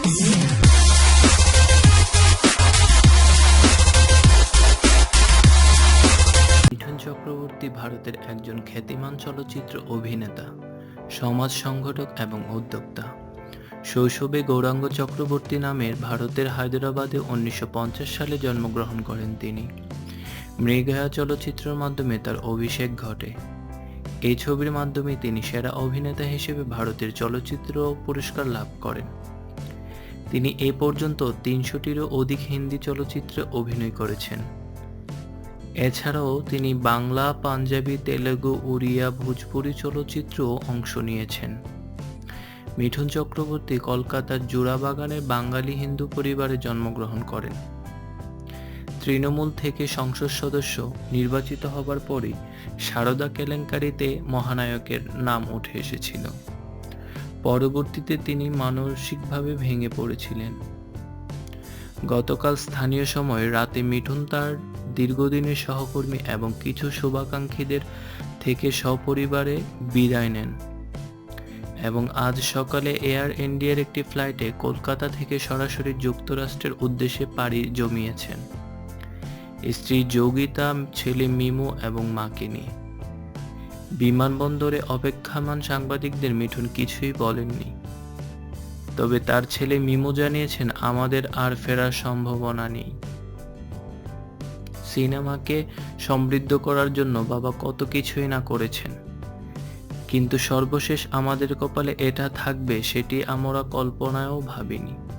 মিঠুন চক্রবর্তী ভারতের একজন খ্যাতিমান চলচ্চিত্র অভিনেতা, সমাজ সংগঠক এবং উদ্যোক্তা। শৈশবে গৌরাঙ্গ চক্রবর্তী নামের ভারতের হায়দ্রাবাদে উনিশশো পঞ্চাশ সালে জন্মগ্রহণ করেন তিনি। মৃগয়া চলচ্চিত্রের মাধ্যমে তার অভিষেক ঘটে। এই ছবির মাধ্যমে তিনি সেরা অভিনেতা হিসেবে ভারতের চলচ্চিত্র পুরস্কার লাভ করেন। তিনি এ পর্যন্ত তিনশোটিরও অধিক হিন্দি চলচ্চিত্রে অভিনয় করেছেন। এছাড়াও তিনি বাংলা, পাঞ্জাবি, তেলেগু, উড়িয়া, ভোজপুরি চলচ্চিত্রেও অংশ নিয়েছেন। মিঠুন চক্রবর্তী কলকাতার জোড়াবাগানে বাঙালি হিন্দু পরিবারে জন্মগ্রহণ করেন। তৃণমূল থেকে সংসদ সদস্য নির্বাচিত হবার পরই সারদা কেলেঙ্কারিতে মহানায়কের নাম উঠে এসেছিল। পরবর্তীতে তিনি মানসিকভাবে ভেঙে পড়েছিলেন। গতকাল স্থানীয় সময় রাতে মিঠুন তার দীর্ঘদিনের সহকর্মী এবং কিছু শুভাকাঙ্ক্ষীদের থেকে সপরিবারে বিদায় নেন এবং আজ সকালে এয়ার ইন্ডিয়ার একটি ফ্লাইটে কলকাতা থেকে সরাসরি যুক্তরাষ্ট্রের উদ্দেশ্যে পাড়ি জমিয়েছেন। স্ত্রী যোগিতা, ছেলে মিমু এবং মাকে নিয়ে। বিমানবন্দরে অপেক্ষামান সাংবাদিকদের মিঠুন কিছুই বলেননি। তবে তার ছেলে মিমো জানিয়েছেন, আমাদের আর ফেরার সম্ভাবনা নেই। সিনেমাকে সমৃদ্ধ করার জন্য বাবা কত কিছুই না করেছেন। কিন্তু সর্বশেষ আমাদের কপালে এটা থাকবে, সেটি আমরা কল্পনায়ও ভাবিনি।